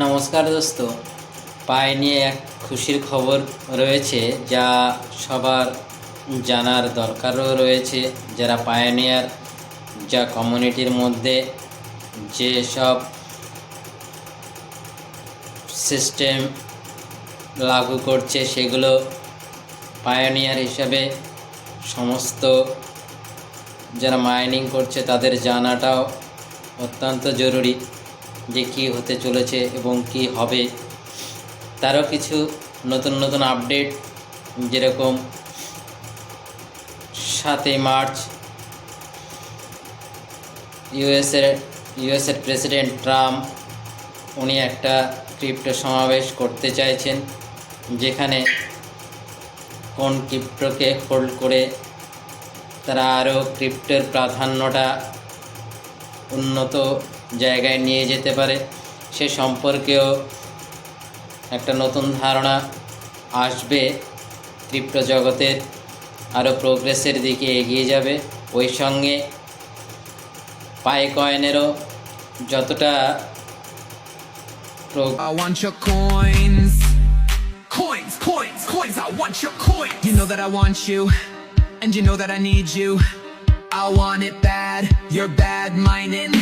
নমস্কার দোস্ত। পায়ে নিয়ে এক খুশির খবর রয়েছে যা সবার জানার দরকারও রয়েছে। যারা পায়োনিয়ার যা কমিউনিটির মধ্যে যে সব সিস্টেম লাগু করছে, সেগুলো পায়োনিয়ার হিসাবে সমস্ত যারা মাইনিং করছে, তাদের জানাটাও অত্যন্ত জরুরি। যে কী হতে চলেছে এবং কি হবে, তারও কিছু নতুন নতুন আপডেট, যেরকম সাতই মার্চ, ইউএসের ইউএসের প্রেসিডেন্ট ট্রাম্প, উনি একটা ক্রিপ্টো সমাবেশ করতে চাইছেন, যেখানে কোন ক্রিপ্টোকে হোল্ড করে তারা আরও ক্রিপ্টোর প্রাধান্যটা উন্নত জায়গায় নিয়ে যেতে পারে সে সম্পর্কেও একটা নতুন ধারণা আসবে ক্রিপ্ট জগতের আরও প্রোগ্রেসের দিকে এগিয়ে যাবে ওই সঙ্গে পায়ে কয়েনেরও যতটা And you know that I need you. I want it bad. You're bad mining.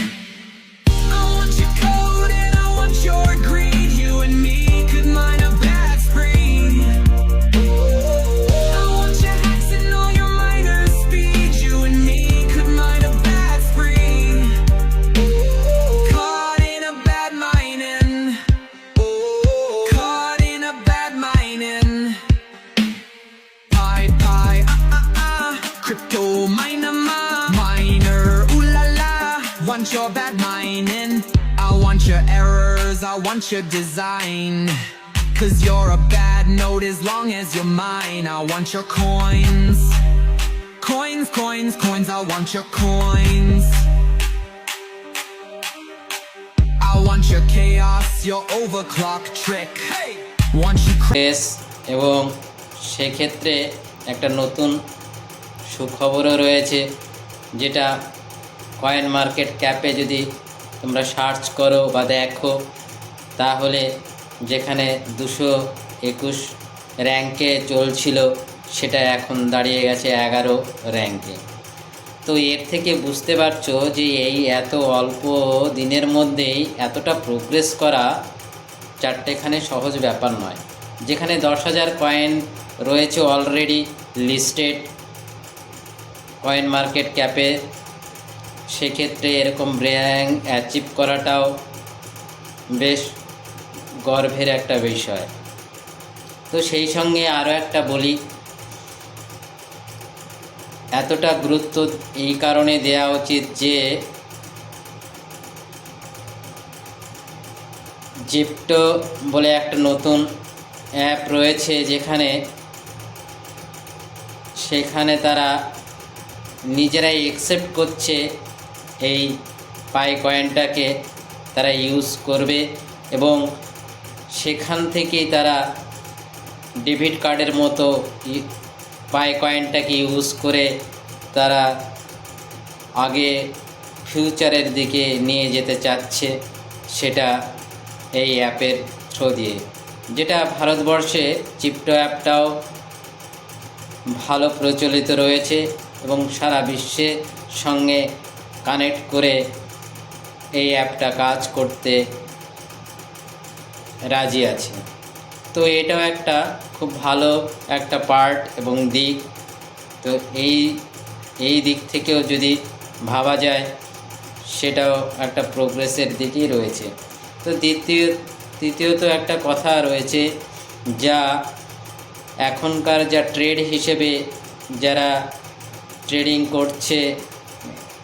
Crypto miner, ma. Miner, ooh la la. Want your bad mining. I want your errors, I want your design. Cause you're a bad note as long as you're mine. I want your coins. Coins, coins, coins, I want your coins. I want your chaos, your overclock trick. Hey, want you cra- দেশ এবং সেক্ষেত্রে একটা নতুন সুখবরও রয়েছে, যেটা coin market ক্যাপে যদি তোমরা search করো বা দেখো, তাহলে যেখানে দুশো একুশ র্যাঙ্কে চলছিল, সেটা এখন দাঁড়িয়ে গেছে এগারো র্যাঙ্কে। তো এর থেকে বুঝতে পারছ যে এই এত অল্প দিনের মধ্যেই এতটা প্রোগ্রেস করা চারটেখানে সহজ ব্যাপার নয়। যেখানে দশ হাজার কয়েন রয়েছে অলরেডি লিস্টেড কয়েন মার্কেট ক্যাপে সেক্ষেত্রে এরকম র্যাঙ্ক অ্যাচিভ করাটাও বেশ গর্বের একটা বিষয়। তো সেই সঙ্গে আরও একটা বলি, এতটা গুরুত্ব এই কারণে দেওয়া উচিত যে জিপটো বলে একটা নতুন অ্যাপ রয়েছে যেখানে, সেখানে তারা নিজেরাই অ্যাকসেপ্ট করছে এই পাই কয়েনটাকে তারা ইউজ করবে এবং সেখান থেকেই তারা ডেবিট কার্ডের মতো পাই কয়েনটাকে ইউজ করে তারা আগে ফিউচারের দিকে নিয়ে যেতে চাচ্ছে সেটা এই অ্যাপের থ্রো দিয়ে। যেটা ভারতবর্ষে চিপটো অ্যাপটাও ভালো প্রচলিত রয়েছে। এবং সারা বিশ্বের সঙ্গে কানেক্ট করে এই অ্যাপটা কাজ করতে রাজি আছে। তো এটাও একটা খুব ভালো একটা পার্ট এবং দিক। তো এই এই দিক থেকেও যদি ভাবা যায়, সেটাও একটা প্রোগ্রেসের দিকেই রয়েছে। তো দ্বিতীয়, তৃতীয়ত একটা কথা রয়েছে যা এখনকার যা ট্রেড হিসেবে যারা ট্রেডিং করছে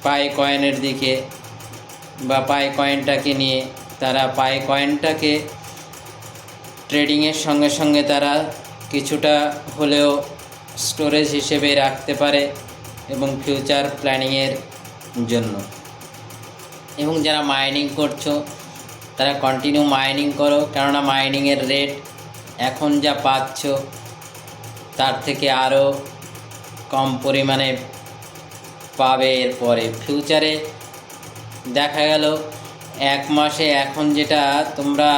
পাই কয়েনের দিকে বা পাই কয়েনটাকে নিয়ে। তারা পাই কয়েনটাকে ট্রেডিংয়ের সঙ্গে সঙ্গে তারা কিছুটা হলেও স্টোরেজ হিসেবে রাখতে পারে এবং ফিউচার প্ল্যানিংয়ের জন্য। এবং যারা মাইনিং করছ, তারা কন্টিনিউ মাইনিং করো। কেননা মাইনিংয়ের রেট এখন যা পাচ্ছ, তার থেকে আরও কম পরিমাণে পাবে এরপরে ফিউচারে দেখা গেল, এক মাসে এখন যেটা তোমরা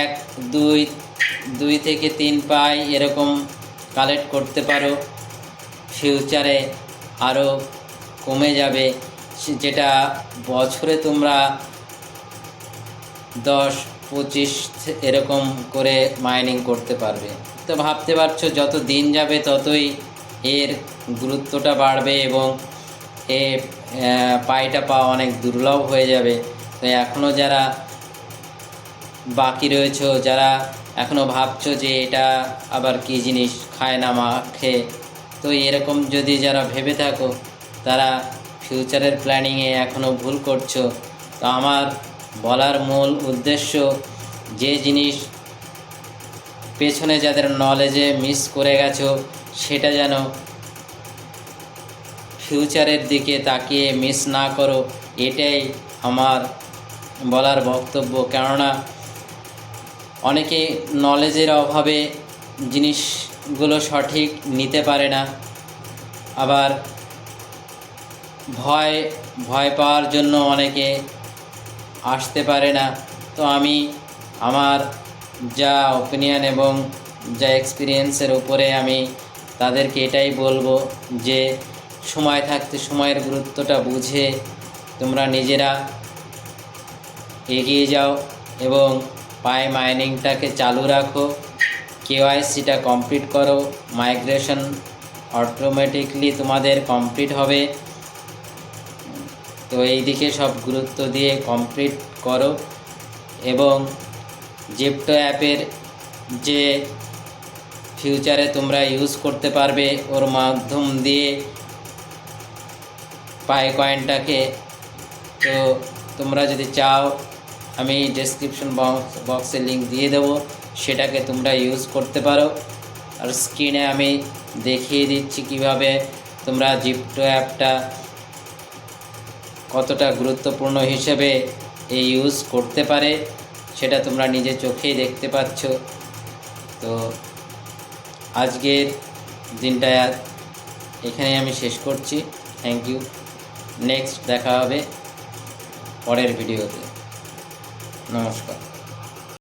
এক, দুই দুই থেকে তিন পাই এরকম কালেক্ট করতে পারো। ফিউচারে আরও কমে যাবে। যেটা বছরে তোমরা দশ, পঁচিশ এরকম করে মাইনিং করতে পারবে। তো ভাবতে পারছ, যত দিন যাবে ততই এর গুরুত্বটা বাড়বে এবং এ পাইটা পাওয়া অনেক দুর্লভ হয়ে যাবে। তো এখনও যারা বাকি রয়েছো, যারা এখনও ভাবছ যে এটা আবার কী জিনিস খায় না, মা খেয়ে, তো এরকম যদি যারা ভেবে থাকো, তারা ফিউচারের প্ল্যানিংয়ে এখনও ভুল করছ। তো আমার বলার মূল উদ্দেশ্য যে জিনিস পেছনে যাদের নলেজে মিস করে গেছো, সেটা যেন ফিউচারের দিকে তাকিয়ে মিস না করো, এটাই আমার বলার বক্তব্য। কেননা অনেকে নলেজের অভাবে জিনিসগুলো সঠিক নিতে পারে না। আবার ভয় ভয় পাওয়ার জন্য অনেকে আসতে পারে না। তো আমি আমার যা ওপিনিয়ন এবং যা এক্সপিরিয়েন্সের উপরে আমি তাদেরকে এটাই বলব যে সময় থাকতে সময়ের গুরুত্বটা বুঝে তোমরা নিজেরা এগিয়ে যাও এবং পাই মাইনিংটাকে চালু রাখো কেওয়াইসিটা কমপ্লিট করো মাইগ্রেশন অটোমেটিকলি তোমাদের কমপ্লিট হবে। তো এই দিকে সব গুরুত্ব দিয়ে কমপ্লিট করো এবং জেপটো অ্যাপের যে ফিউচারে তোমরা ইউজ করতে পারবে, ওর মাধ্যম দিয়ে পাই কয়েনটাকে তো তোমরা যদি চাও, আমি ডেসক্রিপশন বক্স বক্সে লিঙ্ক দিয়ে দেবো, সেটাকে তোমরা ইউজ করতে পারো। আর স্ক্রিনে আমি দেখিয়ে দিচ্ছি কীভাবে তোমরা জিপটো অ্যাপটা কতটা গুরুত্বপূর্ণ হিসেবে এই ইউজ করতে পারে। সেটা তোমরা নিজে চোখেই দেখতে পাচ্ছ। তো আজকের দিনটা এখানেই আমি শেষ করছি। থ্যাংক ইউ নেক্সট দেখা হবে পরের ভিডিওতে নমস্কার।